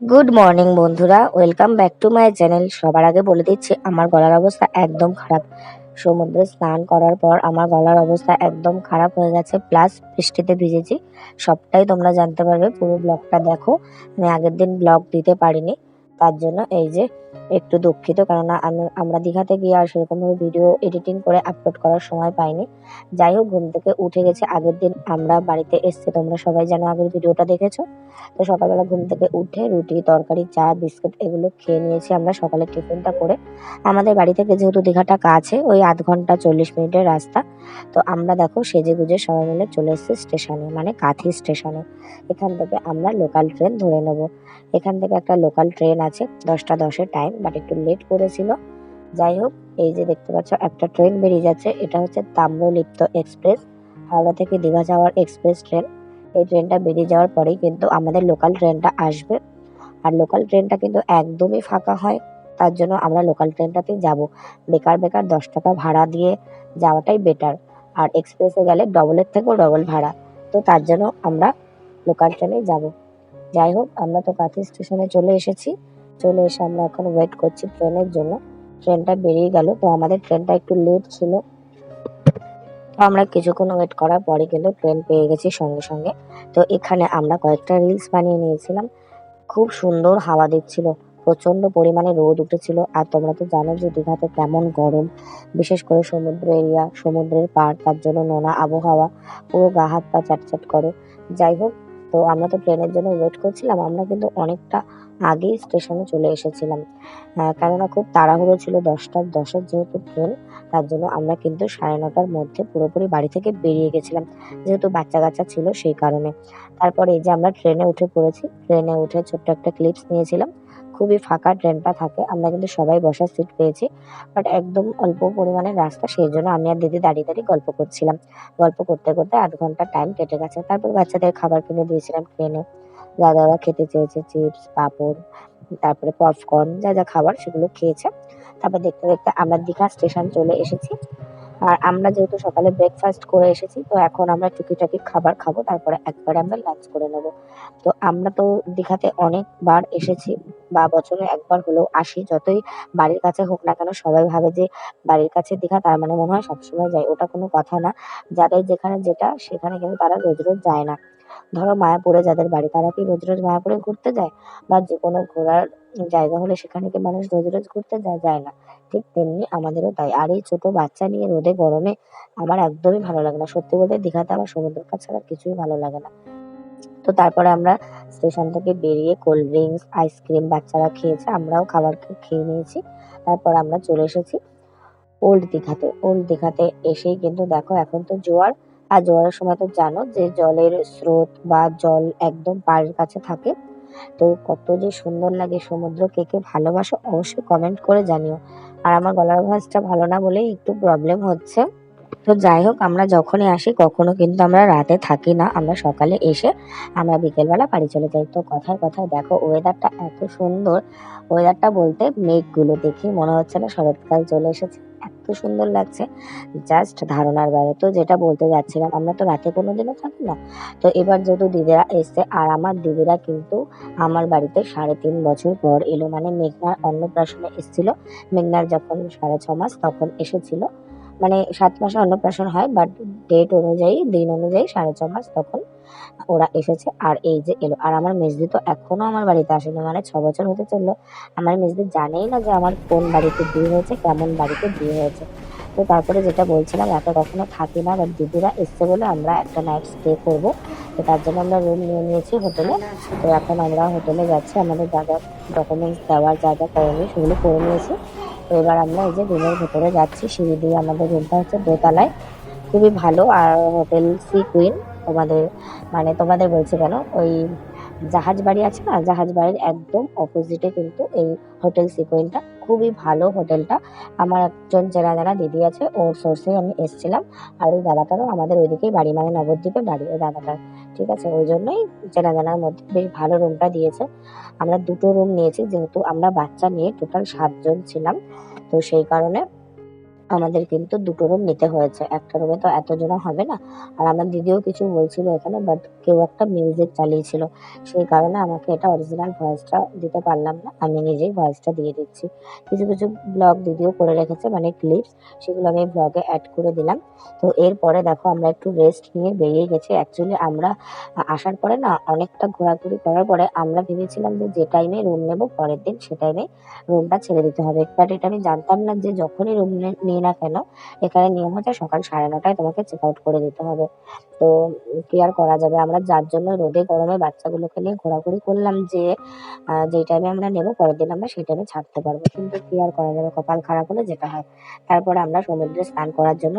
Good morning বন্ধুরা। Welcome back to my channel সবার আগে বলে দিচ্ছি, আমার গলার অবস্থা একদম খারাপ। সমুদ্রে স্নান করার পর আমার গলার অবস্থা একদম খারাপ হয়ে গেছে। প্লাস বৃষ্টিতে ভিজেছি। সবটাই তোমরা জানতে পারবে। পুরো ব্লগটা দেখো। আমি আগের দিন ব্লগ দিতে পারিনি। তার জন্য এই যে একটু দুঃখিত, কেননা আমি, আমরা দীঘাতে গিয়ে আর সেরকমভাবে ভিডিও এডিটিং করে আপলোড করার সময় পাইনি। যাই হোক, ঘুম থেকে উঠে গেছে, আগের দিন আমরা বাড়িতে এসছে, তোমরা সবাই জানো আগের ভিডিওটা দেখেছ। তো সকালবেলা ঘুম থেকে উঠে রুটি, তরকারি, চা, বিস্কুট এগুলো খেয়ে নিয়েছি আমরা সকালে টিফিনটা করে। আমাদের বাড়ি থেকে যেহেতু দীঘাটা কাছে, ওই আধ ঘণ্টা চল্লিশ মিনিটের রাস্তা। তো আমরা দেখো সেজে গুজে সবাই মিলে চলে এসেছি স্টেশনে মানে কাথি স্টেশনে। এখান থেকে আমরা লোকাল ট্রেন ধরে নেব। এখান থেকে একটা লোকাল ট্রেন আছে, দশটা দশের টাইম বাট একটু লেট করেছিল। যাই হোক, এই যে দেখতে পাচ্ছ, একটা ট্রেন বেরিয়ে যাচ্ছে। এটা হচ্ছে তাম্রলিপ্ত এক্সপ্রেস হাওড়া থেকে দীঘা যাওয়ার এক্সপ্রেস ট্রেন এই ট্রেনটা বেরিয়ে যাওয়ার পরেই কিন্তু আমাদের লোকাল ট্রেনটা আসবে। আর লোকাল ট্রেনটা কিন্তু একদমই ফাঁকা হয়, তার জন্য আমরা লোকাল ট্রেনটাতেই যাব। বেকার বেকার দশ টাকা ভাড়া দিয়ে যাওয়াটাই বেটার আর এক্সপ্রেসে গেলে ডবলের থেকেও ডবল ভাড়া। তো তার জন্য আমরা লোকাল ট্রেনেই যাব। যাই হোক, আমরা তো কাঁথি স্টেশনে চলে এসেছি। চলে এসে আমরা এখন ওয়েট করছি ট্রেনের জন্য। ট্রেনটা বেরিয়ে গেল, তো আমাদের ট্রেনটা একটু লেট ছিল। তো আমরা কিছুক্ষণ ওয়েট করার পরে কিন্তু ট্রেন পেয়ে গেছি সঙ্গে সঙ্গে। তো এখানে আমরা কয়েকটা রিলস বানিয়ে নিয়েছিলাম। খুব সুন্দর হাওয়া দিচ্ছিল প্রচণ্ড পরিমাণে রোদ উঠেছিল। আর তোমরা তো জানো যে দীঘাতে কেমন গরম, বিশেষ করে সমুদ্র এরিয়া সমুদ্রের পাড়, তার জন্য নোনা আবহাওয়া, পুরো গা হাত পা চ্যাটচ্যাট করে। যাই হোক, তো আমরা তো ট্রেনের জন্য ওয়েট করছিলাম, আমরা কিন্তু অনেকটা আগেই স্টেশনে চলে এসেছিলাম। কেননা খুব তাড়াহুড়ো ছিল দশটার দশের যেহেতু ট্রেন, তার জন্য আমরা কিন্তু সাড়ে নটার মধ্যে পুরোপুরি বাড়ি থেকে বেরিয়ে গেছিলাম, যেহেতু বাচ্চা কাচ্চা ছিল সেই কারণে। তারপরে এই যে আমরা ট্রেনে উঠে পড়েছি, ট্রেনে উঠে ছোট্ট একটা ক্লিপস নিয়েছিলাম। খুবই ফাঁকা ট্রেনটা থাকে, আমরা কিন্তু সবাই বসার সিট পেয়েছি বাট একদম অল্প পরিমাণের রাস্তা, সেই জন্য আমি আর দিদি দাঁড়িয়ে দাঁড়িয়ে গল্প করছিলাম। গল্প করতে করতে আধ ঘণ্টা টাইম কেটে গেছে, তারপর বাচ্চাদের খাবার কিনে দিয়েছিলাম ট্রেনে। যা যারা খেতে চেয়েছে চিপস, পাঁপড়, তারপরে পপকর্ন যা যা খাবার সেগুলো খেয়েছে। তারপর দেখতে দেখতে আমরা দীঘা স্টেশন চলে এসেছি। আর আমরা যেহেতু সকালে ব্রেকফাস্ট করে এসেছি, তো এখন আমরা টুকিটাকি খাবার খাব, তারপরে একবারে আমরা লাঞ্চ করে নেব। তো আমরা তো দীঘাতে অনেকবার এসেছি, বা বছরে একবার হলেও আসি। যতই বাড়ির কাছে হোক না কেন, সবাই ভাবে যে বাড়ির কাছে দীঘা, তার মানে মনে হয় সবসময় যায়। ওটা কোনো কথা না। যাদের যেখানে যেটা, সেখানে কিন্তু তারা রোজ রোজ যায় না। ধরো মায়াপুরে যাদের বাড়ি, তারা কি রোজ রোজ মায়াপুরে ঘুরতে যায়? বা যে কোনো ঘোরার জায়গা হলে সেখানে কি মানুষ রোজ রোজ ঘুরতে যায়? যায় না। ঠিক তেমনি আমাদেরও তাই। আর এই ছোট বাচ্চা নিয়ে রোদে, গরমে আমার একদমই ভালো লাগে না। সত্যি বলতে দীঘাতে আমার সমুদ্র কাছে ছাড়া কিছুই ভালো লাগে না। তো তারপরে আমরা স্টেশন থেকে বেরিয়ে কোল্ড ড্রিঙ্কস, আইসক্রিম বাচ্চারা খেয়েছে, আমরাও খাবার খেয়ে নিয়েছি। তারপর আমরা চলে এসেছি ওল্ড দীঘাতে। ওল্ড দীঘাতে এসেই কিন্তু দেখো এখন তো জোয়ার। আর জোয়ারের সময় তো জানো যে জলের স্রোত বা জল একদম পাড়ের কাছে থাকে। তো কত যে সুন্দর লাগে সমুদ্র, কে কে ভালোবাসো অবশ্যই কমেন্ট করে জানিও। আর আমার গলার ভয়েসটা ভালো না বলেই একটু প্রবলেম হচ্ছে। তো যাই হোক, আমরা যখনই আসি, কখনো কিন্তু আমরা রাতে থাকি না। আমরা সকালে এসে আমরা বিকেলবেলা বাড়ি চলে যাই। তো কথায় কথায় দেখো ওয়েদারটা এত সুন্দর। ওয়েদারটা বলতে মেঘগুলো দেখি মনে হচ্ছে না শরৎকাল চলে এসেছে। এত সুন্দর লাগছে। জাস্ট ধারণার বাইরে। তো যেটা বলতে যাচ্ছিলাম, আমরা তো রাতে কোনোদিনও থাকি না। তো এবার যেহেতু দিদিরা এসছে, আর আমার দিদিরা কিন্তু আমার বাড়িতে সাড়ে তিন বছর পর এলো। মানে মেঘনার অন্নপ্রাশনে এসেছিল। মেঘনার যখন সাড়ে ছ মাস তখন এসেছিল। মানে সাত মাসে অন্নপ্রাশন হয় বাট ডেট অনুযায়ী, দিন অনুযায়ী সাড়ে ছ মাস তখন ওরা এসেছে। আর এই যে এলো, আর আমার মেজদি তো এখনও আমার বাড়িতে আসেনি মানে ছ বছর হতে চলল। আমার মেজদি জানেই না যে আমার কোন বাড়িতে বিয়ে হয়েছে, কেমন বাড়িতে বিয়ে হয়েছে। তো তারপরে যেটা বলছিলাম, এত কখনো থাকি না বাট দিদিরা এসছে বলে আমরা একটা নাইট স্টে করব। তো তার জন্য আমরা রুম নিয়ে নিয়েছি হোটেলে। তো এখন আমরা হোটেলে যাচ্ছি, আমাদের যা যা ডকুমেন্টস দেওয়ার যা যা করণীয় সেগুলো করে নিয়েছি। তো এবার আমরা এই যে রুমের ভেতরে যাচ্ছি, সিঁড়ি দিয়ে আমাদের রুমটা হচ্ছে দোতলায়। খুবই ভালো, আর হোটেল সি কুইন তোমাদের মানে তোমাদের বলছি কেন, ওই জাহাজ বাড়ি আছে না? জাহাজ বাড়ির একদম অপোজিটে কিন্তু এই হোটেল সি কুইনটা খুবই ভালো হোটেলটা আমার একজন চেনা জানা দিদি আছে, ওর সোর্সেই আমি এসেছিলাম। আর ওই দাদাটারও আমাদের ওইদিকেই বাড়ি মানে নবদ্বীপে বাড়ি ওই দাদাটার। ঠিক আছে? ওই জন্যই চেনা জানার মধ্যে বেশ ভালো রুমটা দিয়েছে। আমরা দুটো রুম নিয়েছি, যেহেতু আমরা বাচ্চা নিয়ে টোটাল সাতজন ছিলাম। তো সেই কারণে আমাদের কিন্তু দুটো রুম নিতে হয়েছে। একটা রুমে তো এতজনা হবে না। আর আমার দিদিও কিছু বলছিল এখানে বাট কেউ একটা মিউজিক চালিয়েছিল। সেই কারণে আমাকে এটা অরিজিনাল ভয়েসটা দিতে পারলাম না। আমি নিজেই ভয়েসটা দিয়ে দিচ্ছি। কিছু কিছু ব্লগ দিদিও করে রেখেছে মানে ক্লিপস সেগুলো আমি ব্লগে অ্যাড করে দিলাম। তো এরপরে দেখো, আমরা একটু রেস্ট নিয়ে বেরিয়ে গেছি। অ্যাকচুয়ালি আমরা আসার পরে না, অনেকটা ঘোরাঘুরি করার পরে আমরা ভেবেছিলাম যে যে টাইমে রুম নেব, পরের দিন সে টাইমে রুমটা ছেড়ে দিতে হবে। বাট এটা আমি জানতাম না যে যখনই রুম নিই না কেন? এখানে নিয়ম হচ্ছে সকাল সাড়ে নটায় তোমাকে চেক আউট করে দিতে হবে। তো কি আর করা যাবে। আমরা যার জন্য রোদে গরমে বাচ্চাগুলোকে নিয়ে ঘোরাঘুরি করলাম যে যেই টাইমে আমরা নেব, পরের দিন আমরা সেই টাইমে ছাড়তে পারব। কিন্তু কি আর করা যাবে, কপাল খারাপ হলে যেটা হয়। তারপরে আমরা সমুদ্রে স্নান করার জন্য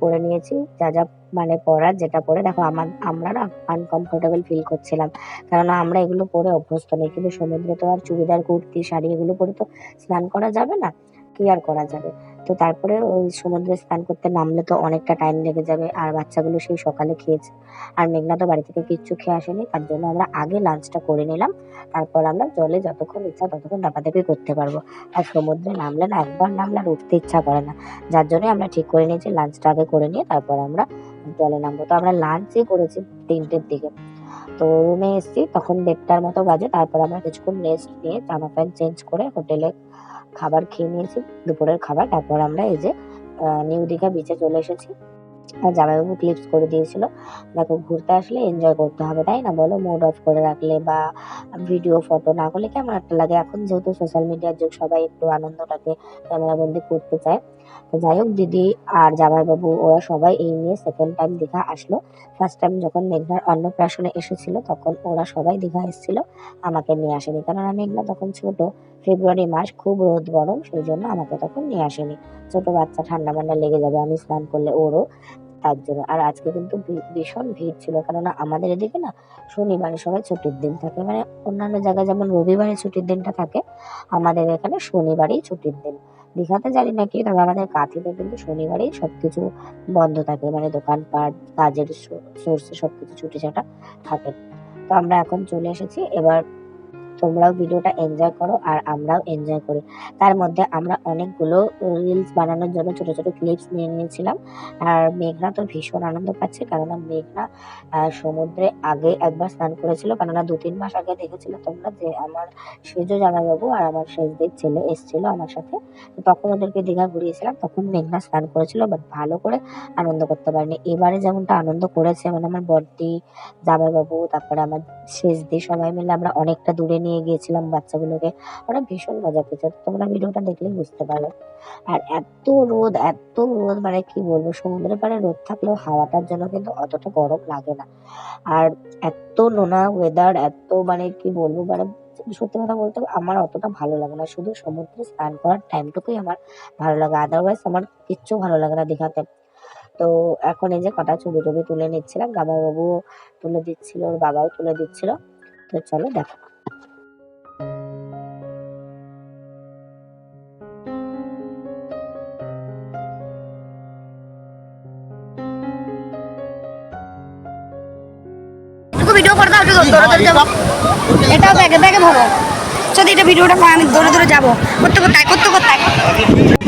পরে নিয়েছি। যা যা মানে পরার যেটা পরে দেখো আমার, আমরা না আনকমফোর্টেবল ফিল করছিলাম। কেননা আমরা এগুলো পরে অভ্যস্ত নেই। কিন্তু সমুদ্রে তো আর চুড়িদার, কুর্তি, শাড়ি এগুলো পরে তো স্নান করা যাবে না কি আর করা যাবে। তো তারপরে ওই সমুদ্রে স্নান করতে নামলে তো অনেকটা টাইম লেগে যাবে। আর বাচ্চাগুলো সেই সকালে খেয়েছে। আর মেঘনা তো বাড়ি থেকে কিচ্ছু খেয়ে আসেনি। তার জন্য আমরা আগে লাঞ্চটা করে নিলাম। তারপর আমরা জলে যতক্ষণ ইচ্ছা ততক্ষণ দাপাদাপি করতে পারব। আর সমুদ্রে নামলে না একবার নামলে আর উঠতে ইচ্ছা করে না। যার জন্য আমরা ঠিক করে নিয়েছি লাঞ্চটা আগে করে নিয়ে তারপর আমরা জলে নামবো। তো আমরা লাঞ্চই করেছি তিনটের দিকে। তো রুমে এসেছি, তখন দেড়টার মতো বাজে। তারপর আমরা কিছুক্ষণ রেস্ট নিয়ে জামা প্যান্ট চেঞ্জ করে হোটেলে খাবার খেয়ে নিয়েছি, দুপুরের খাবার। তারপর আমরা এই যে নিউ দীঘা বিচে চলে এসেছি। আর জামাইবাবু ক্লিপস করে দিয়েছিল। দেখো, ঘুরতে আসলে এনজয় করতে হবে, তাই না? বলো মুড অফ করে রাখলে বা ভিডিও ফটো না করলে কেমন একটা লাগে? এখন যেহেতু সোশ্যাল মিডিয়ার যুগ, সবাই একটু আনন্দটাকে ক্যামেরাবন্দি করতে চায়। তো যাই হোক, দিদি আর জামাইবাবু, ওরা সবাই এই নিয়ে সেকেন্ড টাইম দীঘা আসলো। ফার্স্ট টাইম যখন মেঘনার অন্নপ্রাশনে এসেছিল, তখন ওরা সবাই দীঘা এসেছিল। আমাকে নিয়ে আসেনি। কারণ মেঘনা তখন ছোট। ফেব্রুয়ারি মাস খুব রোদ গরম, সেই জন্য আমাকে তখন নিয়ে আসেনি। ছোট বাচ্চা ঠান্ডা মান্ডা লেগে যাবে, আমি স্নান করলে ওরও তার জন্য। আর আজকে কিন্তু ভীষণ ভিড় ছিল, কেননা আমাদের এদিকে না শনিবারে সবাই ছুটির দিন থাকে। মানে অন্যান্য জায়গায় যেমন রবিবারে ছুটির দিনটা থাকে, আমাদের এখানে শনিবারেই ছুটির দিন। দীঘাতে জানি না কি, তবে আমাদের কাঁথিতে কিন্তু শনিবারেই সবকিছু বন্ধ থাকে। মানে দোকানপাট, কাজের সোর্সে সবকিছু ছুটি ছাটা থাকে। তো আমরা এখন চলে এসেছি। এবার তোমরাও ভিডিওটা এনজয় করো আর আমরাও এনজয় করি। তার মধ্যে আমরা অনেকগুলো রিলস বানানোর জন্য ছোট ছোট ক্লিপস নিয়ে নিয়েছিলাম। আর মেঘনা তো ভীষণ আনন্দ পাচ্ছে কেননা মেঘনা সমুদ্রে আগে একবার স্নান করেছিল। কেননা দু তিন মাস আগে দেখেছিল তোমরা যে আমার সেজ জামাইবাবু আর আমার সেজদের ছেলে এসেছিল আমার সাথে। তখন ওদেরকে দীঘা ঘুরিয়েছিলাম, তখন মেঘনা স্নান করেছিল বাট ভালো করে আনন্দ করতে পারেনি। এবারে যেমনটা আনন্দ করেছে মানে আমার বড়দি, জামাইবাবু, তারপরে আমার সেজদি সবাই মিলে আমরা অনেকটা দূরে নিয়ে গিয়েছিলাম বাচ্চাগুলোকে। ওরা ভীষণ মজা পেয়েছে। তোমরা ভিডিওটা দেখলেই বুঝতে পারো আর এত রোদ এত রোদ মানে কি বলব, সমুদ্রের পাড়ে রোদ থাকলেও হাওয়াটার জন্য কিন্তু অতটা গরম লাগে না। আর এত নোনা ওয়েদার এত মানে কি বলব মানে সত্যি কথা বলতে আমার অতটা ভালো লাগে না। শুধু সমুদ্রে স্নান করার টাইমটুকুই আমার ভালো লাগে। আদারওয়াইজ আমার কিচ্ছু ভালো লাগে না দীঘাতে। তো এখন এই যে কটা ছবি টবি তুলে নিচ্ছিলাম বাবু তুলে দিচ্ছিল, ওর বাবাও তুলে দিচ্ছিল। তো চলো দেখো। ভিডিও করে দাও দৌড়ে দৌড়ে যাব এটাও ব্যাগে ব্যাগে ভরো যদি এটা ভিডিওটা আমি দৌড়ে দৌড়ে যাব। করতে করতে করতে করতে।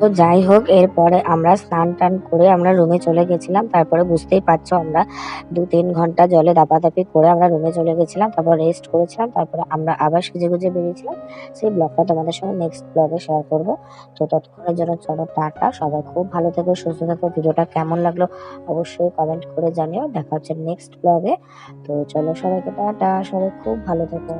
তো যাই হোক, এরপরে আমরা স্নান টান করে আমরা রুমে চলে গেছিলাম। তারপরে বুঝতেই পারছ আমরা দু তিন ঘণ্টা জলে দাপাদাপি করে আমরা রুমে চলে গেছিলাম, তারপর রেস্ট করেছিলাম, তারপরে আমরা আবার সেজে গুজে বেরিয়েছিলাম। সেই ব্লগটা তোমাদের সঙ্গে নেক্সট ব্লগে শেয়ার করব। তো ততক্ষণের জন্য চলো, টাটা। সবাই খুব ভালো থেকো, সুস্থ থেকো। ভিডিওটা কেমন লাগল অবশ্যই কমেন্ট করে জানিও। দেখা হচ্ছে নেক্সট ব্লগে তো চলো সবাইকে টাটা। সবাই খুব ভালো থেকো।